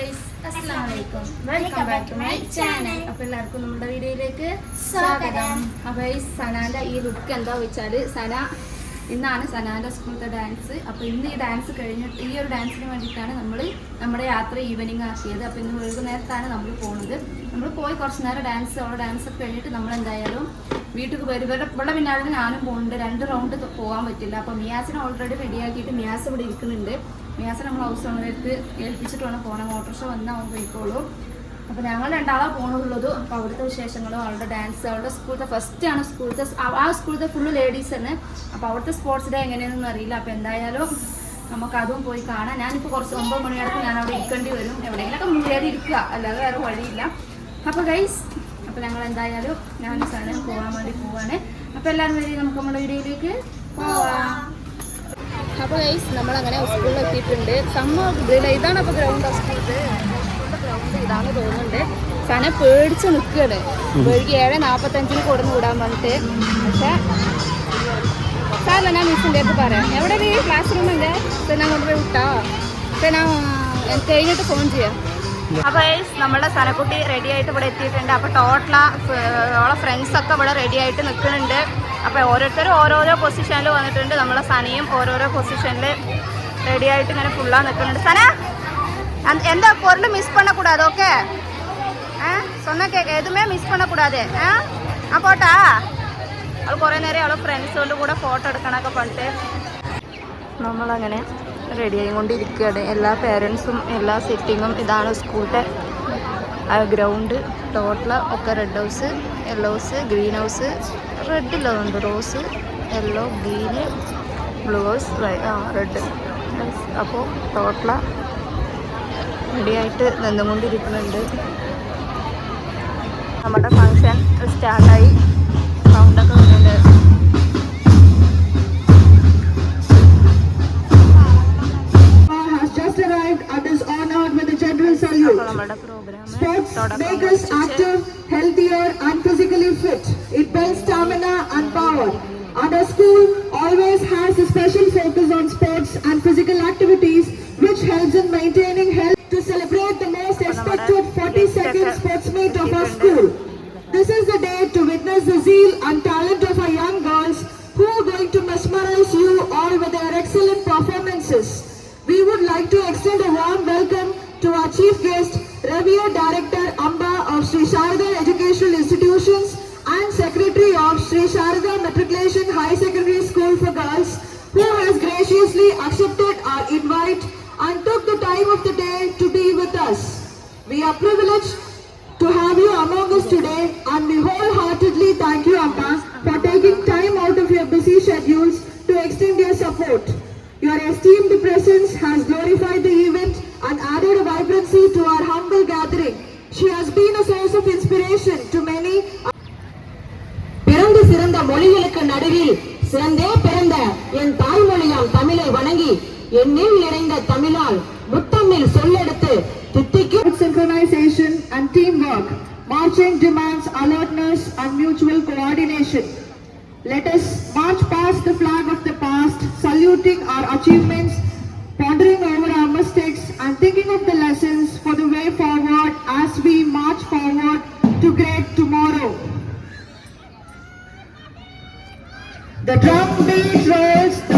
Guys അസ്സലാമു അലൈക്കും welcome back to my channel അപ്പോൾ എല്ലാവർക്കും നമ്മുടെ വീഡിയോയിലേക്ക് സ്വാഗതം. അപ്പോൾ ഈ സനാന്റെ ഈ ലുക്ക് എന്താ വെച്ചാൽ സന ഇന്നാണ് സനാന്റെ സ്കൂളത്തെ ഡാൻസ് അപ്പോൾ ഇന്ന് ഈ ഡാൻസ് കഴിഞ്ഞിട്ട് ഈ ഒരു ഡാൻസിന് വേണ്ടിയിട്ടാണ് നമ്മൾ നമ്മുടെ യാത്ര ഈവനിങ് ആക്കിയത്. അപ്പോൾ ഇന്ന് വൈകുന്നേരത്താണ് നമ്മൾ പോകുന്നത് നമ്മൾ പോയി കുറച്ച് നേരം ഡാൻസ് ഓരോ ഡാൻസ് ഒക്കെ കഴിഞ്ഞിട്ട് നമ്മൾ എന്തായാലും വീട്ടിൽ വരും. ഇവരുടെ ഇവിടെ പിന്നാലെ ഞാനും പോകുന്നുണ്ട് രണ്ട് റൗണ്ട് പോകാൻ പറ്റില്ല. അപ്പോൾ മിയാസിനെ ഓൾറെഡി റെഡിയാക്കിയിട്ട് മിയാസ് ഇവിടെ ഇരിക്കുന്നുണ്ട്. മിയാസ് നമ്മൾ ഹൗസ് ഓണർക്ക് ഏൽപ്പിച്ചിട്ട് വേണം പോകണം ഓട്ടോറിക്ഷ വന്നാൽ അവൻ പോയിക്കോളൂ. അപ്പോൾ ഞങ്ങൾ രണ്ടാളാണ് പോകണുള്ളത് അപ്പോൾ അവിടുത്തെ വിശേഷങ്ങളും അവളുടെ ഡാൻസ് അവളുടെ സ്കൂളത്തെ ഫസ്റ്റ് ആണ് സ്കൂളത്തെ ആ സ്കൂളത്തെ ഫുള്ള് ലേഡീസ് തന്നെ അപ്പോൾ അവിടുത്തെ സ്പോർട്സ് ഡേ എങ്ങനെയാണെന്ന് അറിയില്ല. അപ്പോൾ എന്തായാലും നമുക്ക് അതും പോയി കാണാം. ഞാനിപ്പോൾ കുറച്ച് ഒമ്പത് മണിയടക്കം ഞാൻ അവിടെ ഇരിക്കേണ്ടി വരും. എവിടെയെങ്കിലൊക്കെ മുന്നേറി ഇരിക്കുക. അല്ലാതെ വേറെ വഴിയില്ല. അപ്പോൾ ഗൈസ് അപ്പോൾ ഞങ്ങൾ എന്തായാലും ഞാൻ സ്ഥലം പോകാൻ വേണ്ടി പോവാണ്. അപ്പോൾ എല്ലാവരും വരി. നമുക്ക് നമ്മുടെ വീഡിയോയിലേക്ക് പോവാം. അപ്പോൾ ഗൈസ് നമ്മളങ്ങനെ സ്കൂളിൽ എത്തിയിട്ടുണ്ട്. സംഭവം ഇതാണ് അപ്പോൾ ഗ്രൗണ്ട് സ്കൂളിൽ ഗ്രൗണ്ട് ഇതാണ് തോന്നുന്നുണ്ട്. സന പേടിച്ച് നിൽക്കുകയാണ് വൈകി ഏഴ് നാൽപ്പത്തഞ്ചിന് കൊടുന്ന് വിടാൻ പറഞ്ഞിട്ട്. പക്ഷേ സാറല്ല ഞാൻ മിസ്സിന്റെ അടുത്ത് പറയാം. എവിടെ ഈ ക്ലാസ് റൂം ഉണ്ട് ഞാൻ കൊണ്ടുപോയി വിട്ടാ. പിന്നെ ഞാൻ കഴിഞ്ഞിട്ട് ഫോൺ ചെയ്യാം. അപ്പോൾ നമ്മുടെ സനക്കുട്ടി റെഡി ആയിട്ട് ഇവിടെ എത്തിയിട്ടുണ്ട്. അപ്പോൾ ടോട്ടലാ ഓളെ ഫ്രണ്ട്സ് ഒക്കെ ഇവിടെ റെഡി ആയിട്ട് നിൽക്കുന്നുണ്ട് അപ്പോൾ ഓരോരുത്തരും ഓരോരോ പൊസിഷനിൽ വന്നിട്ടുണ്ട്. നമ്മളെ സനയും ഓരോരോ പൊസിഷനിൽ റെഡി ആയിട്ട് ഇങ്ങനെ ഫുള്ളാ നിൽക്കുന്നുണ്ട്. സന എന്താ പൊരുൾ മിസ് പണക്കൂടാതെ? ഓക്കെ ഏ? സ്വന്തം എതുമേ മിസ് പണക്കൂടാതെ? ഏ? ആ പോട്ടാ. അവൾ കുറേ നേരം അവളെ ഫ്രണ്ട്സുകളുടെ കൂടെ ഫോട്ടോ എടുക്കണമൊക്കെ പറഞ്ഞിട്ട് നമ്മളങ്ങനെ റെഡിയായി കൊണ്ടിരിക്കുകയാണ് എല്ലാ പേരൻസും എല്ലാ സിറ്റിങ്ങും ഇതാണ് സ്കൂളിന്റെ ഗ്രൗണ്ട് ടോട്ടൽ ഒക്കെ red house yellow house green house റെഡില്ലതുണ്ട് rose yellow green blue house ആ റെഡ് അപ്പോൾ ടോട്ടല റെഡിയായിട്ട് നിന്നുകൊണ്ടിരിക്കുന്നുണ്ട്. നമ്മുടെ ഫങ്ഷൻ സ്റ്റാർട്ടായി സൗണ്ടൊക്കെ വരുന്നുണ്ട്. നമ്മുടെ Sports make us active, healthier and physically fit. It builds stamina and power. And a school always has a special We are privileged to have you among us today and we wholeheartedly thank you Amma for taking time out of your busy schedules to extend your support. Your esteemed presence has glorified the event and added a vibrancy to our humble gathering. She has been a source of inspiration to many பிறந்து சிறந்த மொழிகளுக்கு நடுவில் சிறந்தே பிறந்த என் தாய்மொழியாம் தமிழை வணங்கி என்னில் நிறைந்த தமிழால் முத்தமிழ் சொல்லெடுத்து the thicker synchronization and teamwork, marching demands alertness and mutual coordination. Let us march past the flag of the past, saluting our achievements, pondering over our mistakes and thinking of the lessons for the way forward as we march forward to great tomorrow. The drum beat rolls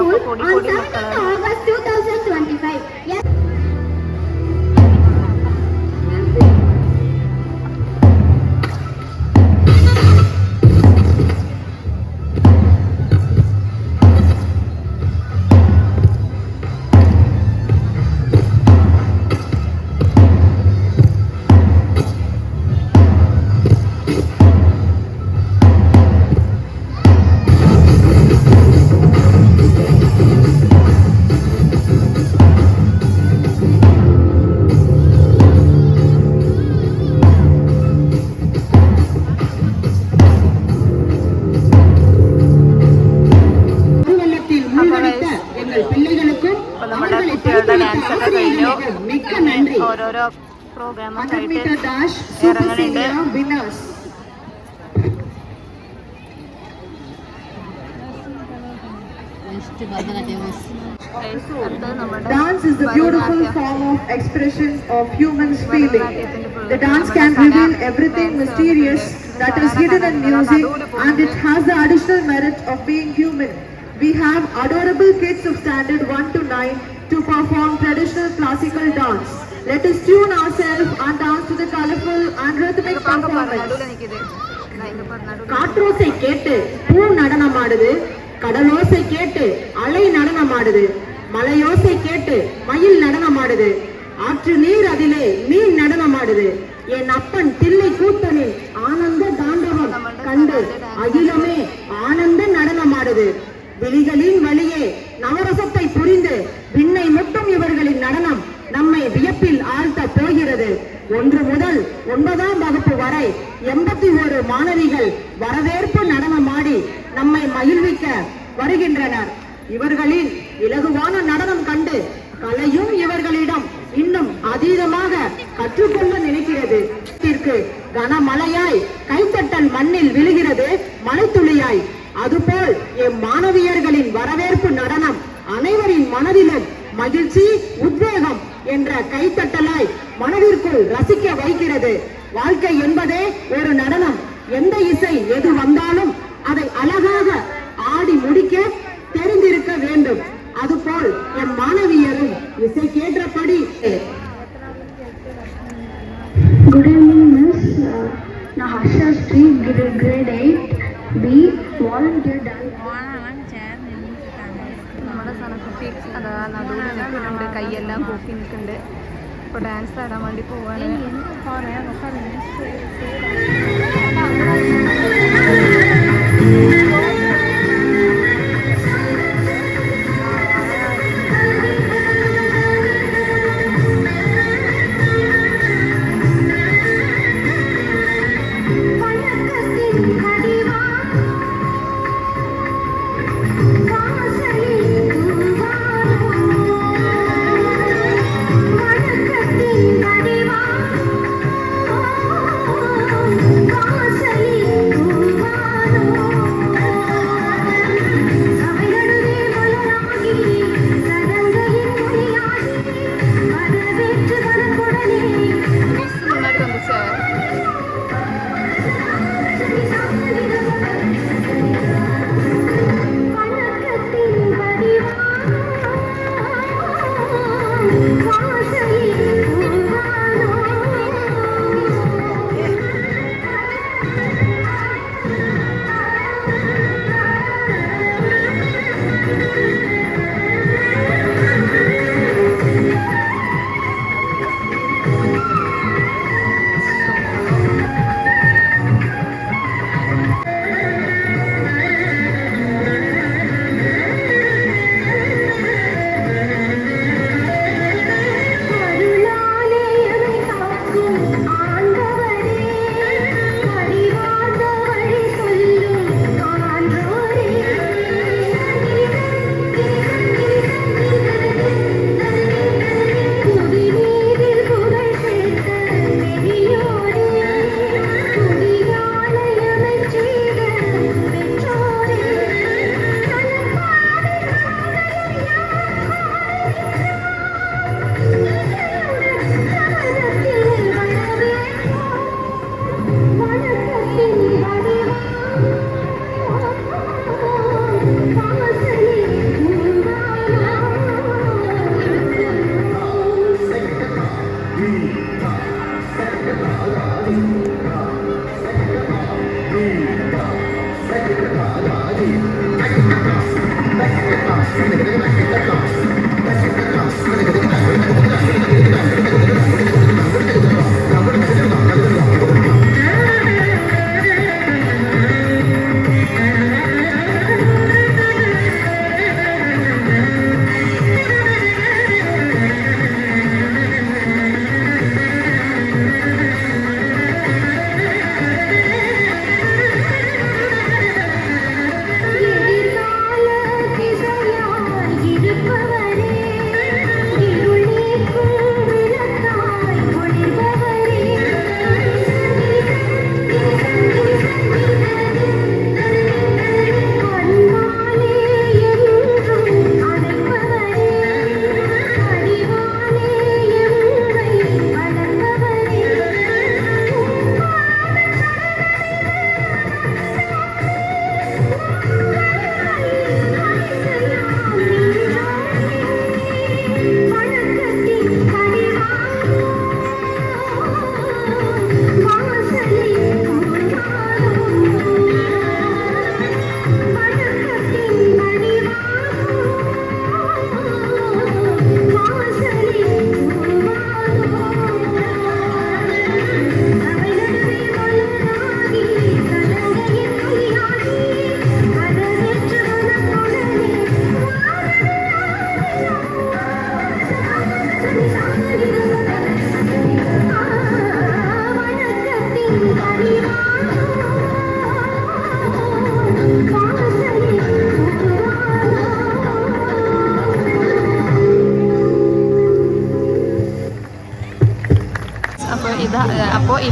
school sáng 7th August 2000. പ്രോഗ്രാമൊക്കെ 100 meter ആയിട്ട് dash super ഇറങ്ങുന്നുണ്ട് senior winners. അടുത്തത് നമ്മുടെ Dance is the beautiful Bharatanatyam. form of expression of humans' feeling. The dance can reveal everything mysterious that is hidden in music and it has the additional merit of being human. We have adorable kids of standard 1 to 9 to perform traditional classical dance. Let us tune ourselves and dance to the colorful and rhythmic காற்றோசை கேட்டு பூ நடனமாடுது கடலோசை கேட்டு அலை நடனமாடுது மலையோசை கேட்டு மயில் நடனமாடுது ஆற்று நீர் அதிலே மீன் நடனமாடுது. என் அப்பன் தில்லை கூட்டனில் ஆனந்த தாண்டவம் கண்டு அகிலமே ஆனந்த நடனமாடுது. விழிகளின் வழியே நவரசத்தை புரிந்து விண்ணை முட்டும் இவர்களின் நடனம் நம்மை வியப்பில் ஆழ்த்த போகிறது. ஒன்று முதல் ஒன்பதாம் வகுப்பு வரை எண்பத்தி ஒரு மாணவிகள் வரவேற்பு நடனமாடி நம்மை மகிழ்விக்க வருகின்றனர். இவர்களின் இலகுவான நடனம் கண்டு கலையும் இவர்களிடம் இன்னும் அதீதமாக கற்றுக்கொள்ள நினைக்கிறது. கனமழையாய் கைத்தட்டல் மண்ணில் விழுகிறது மலைத்துளியாய். அதுபோல் எம் மாணவியர்களின் வரவேற்பு நடனம் அனைவரின் மனதிலும் மகிழ்ச்சி உத்வேகம் என்ற கைத்தட்டலாய் மனதிற்குள் ரசிக்க வைக்கிறது. வாழ்க்கை என்பதே ஒரு நடனம். எந்த இசை எது வந்தாலும் அதை அழகாக ஆடி முடிக்க தெரிந்திருக்க வேண்டும். அதுபோல் என் மாணவியரும் இசைக்கேற்றபடி Good evening, Miss. Uh, Nahasha Street, grade 8, volunteer dance. അതാ നടുവിൽ നിൽക്കുന്നുണ്ട് കൈയെല്ലാം കൂപ്പി നിൽക്കുന്നുണ്ട്. ഇപ്പോൾ ഡാൻസ് ആടാൻ വേണ്ടി പോവാണ്. പറയാൻ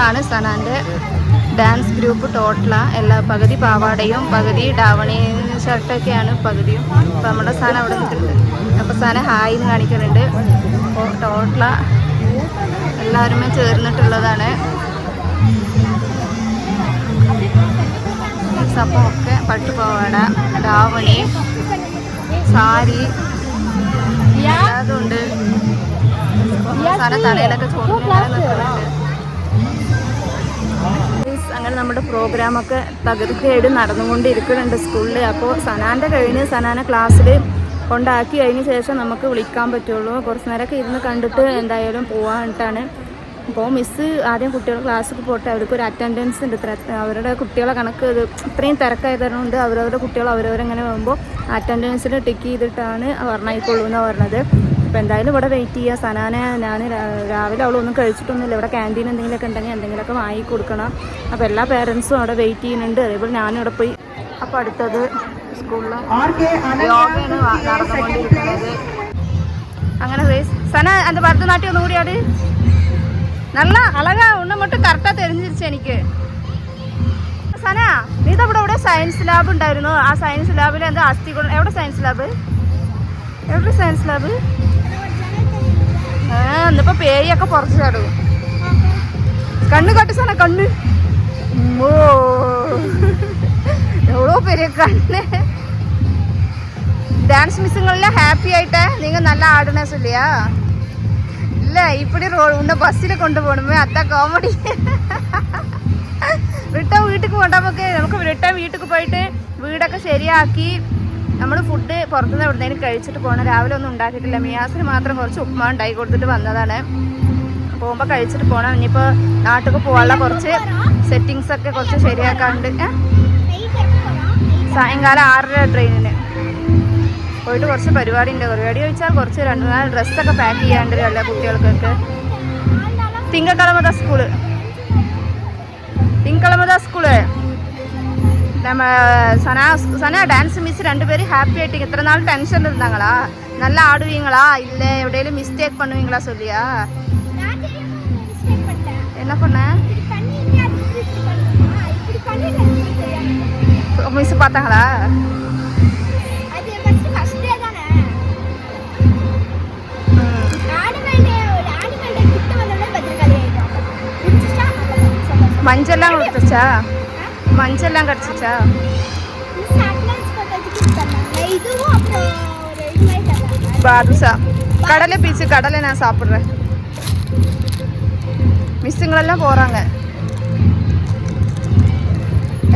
ഇതാണ് സനാന്റെ ഡാൻസ് ഗ്രൂപ്പ് ടോട്ടല. എല്ലാ പകുതി പാവാടയും പകുതി ഡാവണി ഷർട്ടൊക്കെയാണ് പകുതിയും. അപ്പോൾ നമ്മുടെ സന അവിടെ നിൽക്കുന്നുണ്ട്. അപ്പോൾ സന ഹായ് എന്ന് കാണിക്കുന്നുണ്ട്. അപ്പോൾ ടോട്ടല എല്ലാവരുമേ ചേർന്നിട്ടുള്ളതാണ്. അപ്പോൾ ഒക്കെ പട്ടുപാവാട ഡാവണി സാരി അതുണ്ട് സന തലയിലൊക്കെ ചോദിക്കുന്നുണ്ട് അങ്ങനെ നമ്മുടെ പ്രോഗ്രാമൊക്കെ തകർക്കേട് നടന്നുകൊണ്ടിരിക്കുന്നുണ്ട് സ്കൂളിൽ അപ്പോൾ സനാന്റെ കഴിഞ്ഞ് സനാനെ ക്ലാസ്സിൽ കൊണ്ടാക്കി കഴിഞ്ഞ ശേഷം നമുക്ക് വിളിക്കാൻ പറ്റുള്ളൂ. കുറച്ച് നേരമൊക്കെ ഇരുന്ന് കണ്ടിട്ട് എന്തായാലും പോകാനിട്ടാണ് അപ്പോൾ മിസ്സ് ആദ്യം കുട്ടികൾ ക്ലാസ്സിൽ പോട്ടെ അവർക്ക് ഒരു അറ്റൻഡൻസ് ഉണ്ട്. ഇത്ര അവരുടെ കുട്ടികളെ കണക്ക് ഇത് ഇത്രയും തിരക്കായതുകൊണ്ട് അവരവരുടെ കുട്ടികൾ അവരവരെങ്ങനെ വരുമ്പോൾ അറ്റൻഡൻസിൽ ടിക്ക് ചെയ്തിട്ടാണ് പറഞ്ഞായിക്കൊള്ളൂ എന്ന് പറഞ്ഞത്. അപ്പോൾ എന്തായാലും ഇവിടെ വെയിറ്റ് ചെയ്യുക സനാന ഞാൻ രാവിലെ അവളൊന്നും കഴിച്ചിട്ടൊന്നുമില്ല. ഇവിടെ ക്യാന്റീൻ എന്തെങ്കിലുമൊക്കെ ഉണ്ടെങ്കിൽ എന്തെങ്കിലുമൊക്കെ വാങ്ങി കൊടുക്കണം. അപ്പോൾ എല്ലാ പേരൻസും അവിടെ വെയിറ്റ് ചെയ്യുന്നുണ്ട്. അതേപോലെ ഞാനിവിടെ പോയി. അപ്പോൾ അടുത്തത് സ്കൂളിൽ അങ്ങനെ സന അത് ഭരതനാട്യം ഒന്നുകൂടി അത് നല്ല അളകാ. ഉണ്ണം മട്ടും കറക്റ്റാ തെരഞ്ഞിരിച്ചു എനിക്ക്. സന നീ അവിടെ ഇവിടെ സയൻസ് ലാബ് ഉണ്ടായിരുന്നു? ആ സയൻസ് ലാബിൽ എന്താ അസ്ഥികൾ എവിടെ സയൻസ് ലാബ് എവിടെ സയൻസ് ലാബ് ആ എന്നിപ്പോ പേയൊക്കെ പുറത്ത് ചാടു. കണ്ണ് കട്ടിസാണ് കണ്ണ്. ഓ പേര് കണ്ണ്. ഡാൻസ് മിസ്സുങ്ങളെല്ലാം ഹാപ്പി ആയിട്ട് നിങ്ങൾ നല്ല ആഡനേഴ്സ് ഇല്ലയാ ഇല്ല ഇപ്പടി റോഡ് ഉന്നെ ബസ്സിൽ കൊണ്ടുപോകണമേ അത്ത കോമഡി റിട്ടേൺ വീട്ടിൽ കൊണ്ടാൽ നമുക്ക് നമുക്ക് റിട്ടേൺ വീട്ടിൽ പോയിട്ട് വീടൊക്കെ ശരിയാക്കി നമ്മൾ ഫുഡ് പുറത്തുനിന്ന് എവിടുന്നേലും കഴിച്ചിട്ട് പോകണം രാവിലെ ഒന്നും ഉണ്ടാക്കിയിട്ടില്ല. മിയാസിന് മാത്രം കുറച്ച് ഉപ്മാ ഉണ്ടാക്കി കൊടുത്തിട്ട് വന്നതാണ്. പോകുമ്പോൾ കഴിച്ചിട്ട് പോകണം ഇനിയിപ്പോൾ നാട്ടിൽ പോകാനുള്ള കുറച്ച് സെറ്റിങ്സ് ഒക്കെ കുറച്ച് ശരിയാക്കാണ്ട്? സായങ്കാലം ആറര ട്രെയിനിന് പോയിട്ട് കുറച്ച് പരിപാടി ഉണ്ട് പരിപാടി ചോദിച്ചാൽ കുറച്ച് രണ്ട് നാല് ഡ്രസ്സൊക്കെ പാക്ക് ചെയ്യാണ്ട് അല്ലേ കുട്ടികൾക്കൊക്കെ. തിങ്കക്കളമത സ്കൂൾ തിങ്കളമത സ്കൂൾ நம்ம சனா சனா டான்ஸ் மிஸ் ரெண்டு பேரும் ஹாப்பி ஆகிட்டீங்க எத்தனை நாள் டென்ஷன் இருந்தாங்களா? நல்லா ஆடுவீங்களா? இல்லை எப்படியில மிஸ்டேக் பண்ணுவீங்களா சொல்லியா? என்ன பண்ண? மிஸ் பார்த்தாங்களா? மஞ்சள்லாம் கொடுத்துச்சா மஞ்சள்லாம் கிடச்சிச்சா இதுவும் அப்புறம் ஒரு இது மாதிரி தந்தாங்க பாதுஷா கடலை பீச்சு கடலை நான் சாப்பிட்றேன் മിസ്സുങ്ങളെല്ലാം പോറാങ്ങ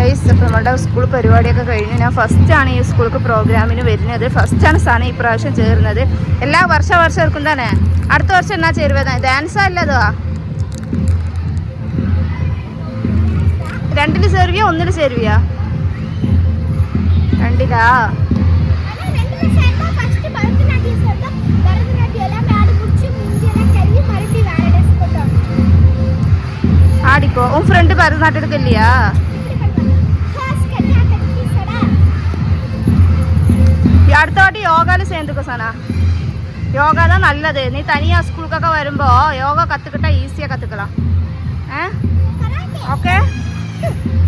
ഐസ് അപ്പം നമ്മളുടെ സ്കൂൾ പരിപാടിയൊക്കെ കഴിഞ്ഞു ഞാൻ ഫസ്റ്റാണ് ഈ സ്കൂൾക്ക് പ്രോഗ്രാമിന് വരുന്നത് ഫസ്റ്റാണ് സാധനം ഈ പ്രാവശ്യം ചേരുന്നത് എല്ലാ വർഷ വർഷം ഇരിക്കും തന്നെ അടുത്ത വർഷം എന്നാ ചേരുവത് ഡാൻസാ അല്ലതോ கழுவி மறுபடியும் வேற ட்ரெஸ் போட்டோம் ആടിക്കോ ഉൻ ഫ്രണ്ട് ഭരതനാട്യം ഇല്ലയാ ஃபர்ஸ்ட் கன்யா கட்டி சடா ഈ അടുത്ത വാട്ടി യോഗയില് சேர்ந்துக்கோ സന യോഗ தான் நல்லது நீ தனியா ஸ்கூலுக்காக வரும்போ யோகா கத்துக்கிட்டா ஈஸியா கத்துக்கலாம் கராத்தே ஓகே Yeah.